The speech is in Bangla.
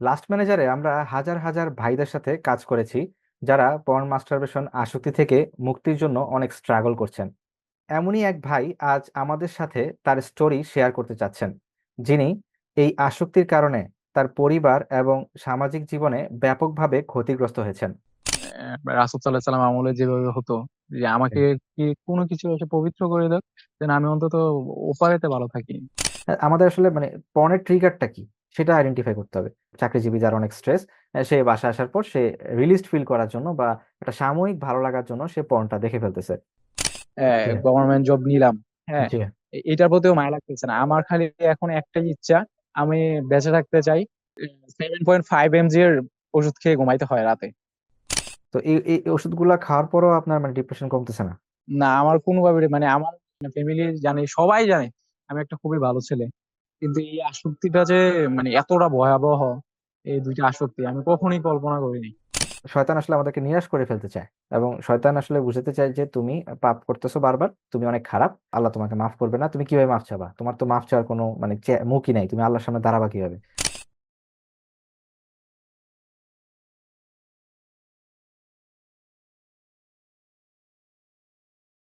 লাস্ট ম্যানেজারে আমরা হাজার হাজার ভাইদের সাথে কাজ করেছি যারা পর্ন মাস্টারবেশন আসক্তি থেকে মুক্তির জন্য অনেক স্ট্রাগল করছেন। এমনই এক ভাই আজ আমাদের সাথে তার স্টোরি শেয়ার করতে চাচ্ছেন যিনি এই আসক্তির কারণে তার পরিবার এবং সামাজিক জীবনে ব্যাপকভাবে ক্ষতিগ্রস্ত হয়েছেন। রাসূল সাল্লাম আমলে যেভাবে হতো যে আমাকে কি কোনো কিছু এসে পবিত্র করে দেয় যেন আমি অন্তত ওপারেতে ভালো থাকি। হ্যাঁ, আমাদের আসলে মানে পর্নের ট্রিগারটা কি? সেটা আইডেন্টিফাই করতে হবে। চাকরিজীবী যার অনেক স্ট্রেস সে বাসায় আসার পর সে রিলিজড ফিল করার জন্য বা একটা সাময়িক ভালো লাগার জন্য সে পর্নটা দেখে ফেলতেছে। গভর্নমেন্ট জব নিলাম। হ্যাঁ এটার প্রতিও মায়া লাগতেছে না। আমার খালি এখন একটাই ইচ্ছা আমি বেঁচে থাকতে চাই সেভেন পয়েন্ট ফাইভ এমজি এর ওষুধ খেয়ে ঘুমাইতে হয় রাতে। তো এই এই ওষুধগুলা খাওয়ার পরও আপনার মানে ডিপ্রেশন কমতেছে না? না আমার কোনোভাবে মানে আমার ফ্যামিলি জানে সবাই জানে আমি একটা খুবই ভালো ছেলে। কিন্তু এই আসক্তিটা যে মানে এতটা ভয়াবহ, এই দুইটা আসক্তি, আমি কখনোই কল্পনা করিনি। শয়তান আসলে আমাদেরকে নিরাশ করে ফেলতে চায় এবং শয়তান আসলে বুঝাতে চায় যে, তুমি পাপ করতেছো বারবার, তুমি অনেক খারাপ, আল্লাহ তোমাকে মাফ করবে না, তুমি কীভাবে মাফ চাবা? তোমার তো মাফ চাওয়ার কোনো মানে মুখই নাই, তুমি আল্লাহর সামনে দাঁড়াবা কীভাবে?